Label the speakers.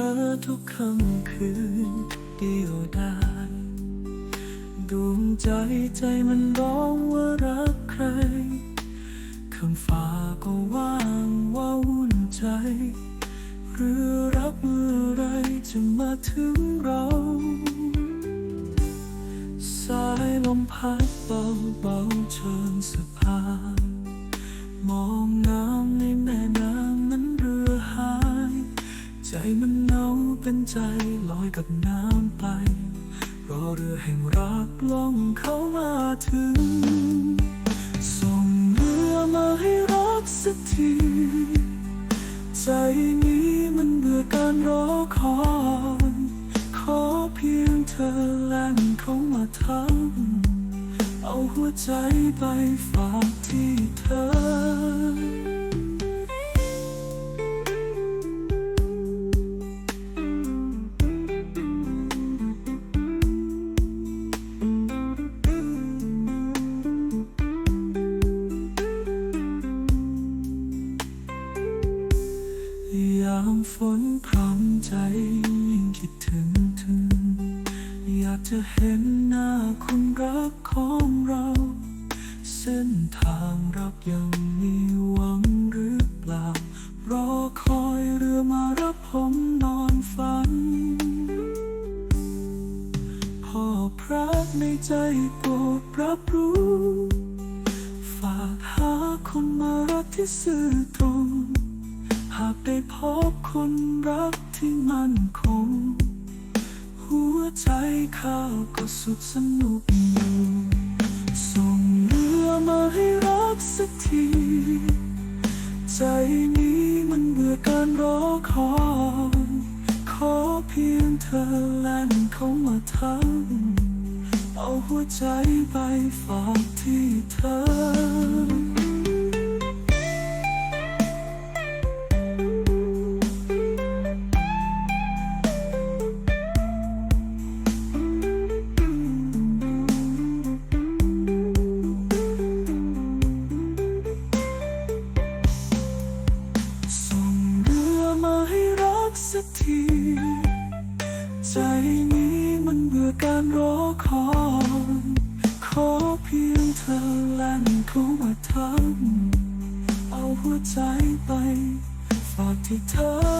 Speaker 1: เพ้อทุกค่ำคืนเดียวดายดวงใจใจมันร้องว่ารักใครคำฟ้าก็ว่างว่าวุ่นใจ หรือรับเมื่อไรจะมาถึงเรา สายลมพัดเบาเบาเชิญสะพาน เหงาเป็นใจลอยกับน้ำไป รอเรือแห่งรักล่องเข้ามาถึง ส่งเรือมาให้รักสักที ใจนี้มันเบื่อการรอคอยขอเพียงเธอแล่นเข้ามาทำเอาหัวใจไปฝากที่เธอามฝนพรำใจยิ่งคิดถึงเธออยากจะเห็นหน้าคนรักของเรา เส้นทางรักยังมีหวังหรือเปล่า รอคอยเรือมารับผมนอนฝัน พ่อพระในใจโปรดรับรู้ ฝากหาคนมารักที่ซื่อตรงากได้พบคนรักที่มั่นคง หัวใจข้าก็สุขสนุกอยู่ ส่งเรือมาให้รักสักที ใจนี้มันเบื่อการรอคอยขอเพียงเธอแล่นเข้ามาทั้งเอาหัวใจไปฝาก สักที ใจนี้มันเบื่อการรอคอยขอเพียงเธอแล่นเข้ามาทำเอาหัวใจไปฝากที่เธอ